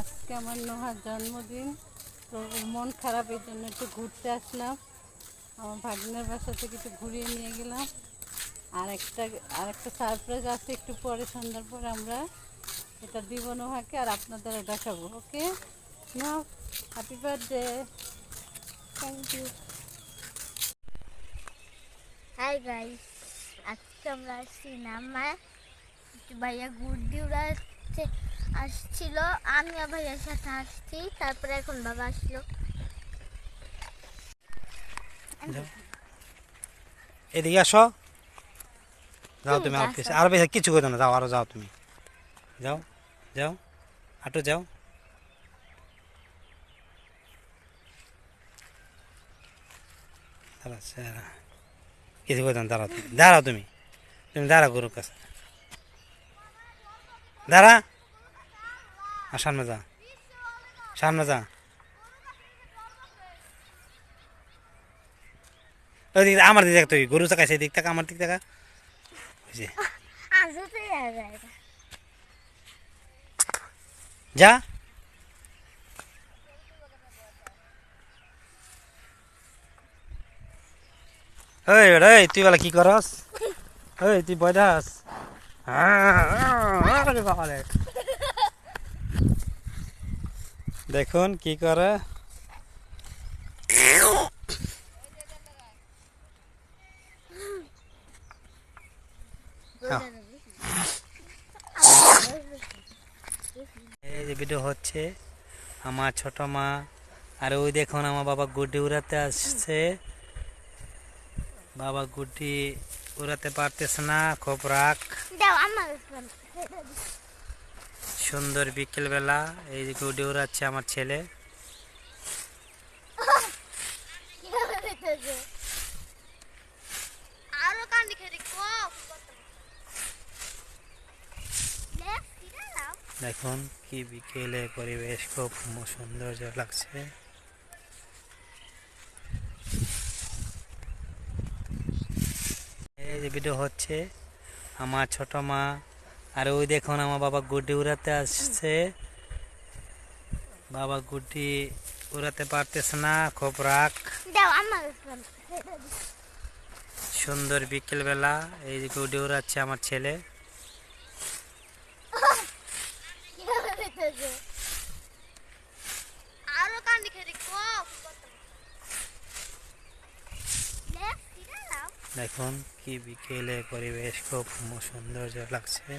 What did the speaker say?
আজকে আমার নোহার জন্মদিন, তো মন খারাপ এই জন্য একটু ঘুরতে আসলাম। আমার ভাগ্নের বাসা থেকে একটু ঘুরিয়ে নিয়ে গেলাম। আর একটা আর একটা সারপ্রাইজ আছে একটু পরে সন্ধ্যার পরে আমরা। এটা দিব নোহাকে আর আপনাদের দেখাবো, okay? No happy birthday thank you hi guys আজকে আমরা সিনেমায় ভাইয়া গুড্ডি উড়াচ্ছে। আসছিল আমি ভাইয়ার সাথে আসছি তারপরে এখন বাবা আসলো। এদিকে আসো। যাও তুমি আর পিছে আর বেশি কিছু করো না যাও আরও যাও তুমি। যাও যাও হাঁটো যাও। দাঁড়া, দাঁড়া। কিছু করো না দাঁড়াও তুমি। দাঁড়াও তুমি। তুমি দাঁড়াও গরুর কাছে। দাঁড়া। আর সামনে যা সামনে যা আমার দিক তুই গরু চাকাইছে দিক টাকা আমার দিক ওই যে এই তুই বলে কি করস ওই তুই বয়দাস দেখুন কি করে। এই যে ভিডিও হচ্ছে আমার ছোট মা। আর ওই দেখুন আমার বাবা গুড্ডি উড়াতে আসছে। বাবা গুড্ডি উড়াতে পারতেছে না খুব রাগ। সুন্দর বিকেল বেলা এই যে গুড্ডি উড়াচ্ছে আমার ছেলে। দেখুন কি বিকেলে পরিবেশ খুব সৌন্দর্য লাগছে। এই যে ভিডিও হচ্ছে আমার ছোট মা আর ওই দেখুন আমার বাবা গুড্ডি উড়াতে আসছে। বাবা গুড্ডি উড়াতে পারতেছে না খুব রাগ। সুন্দর বিকেল বেলা এই যে গুড্ডি উড়াচ্ছে আমার ছেলে। দেখুন কি বিকেলে পরিবেশ খুব সৌন্দর্য লাগছে।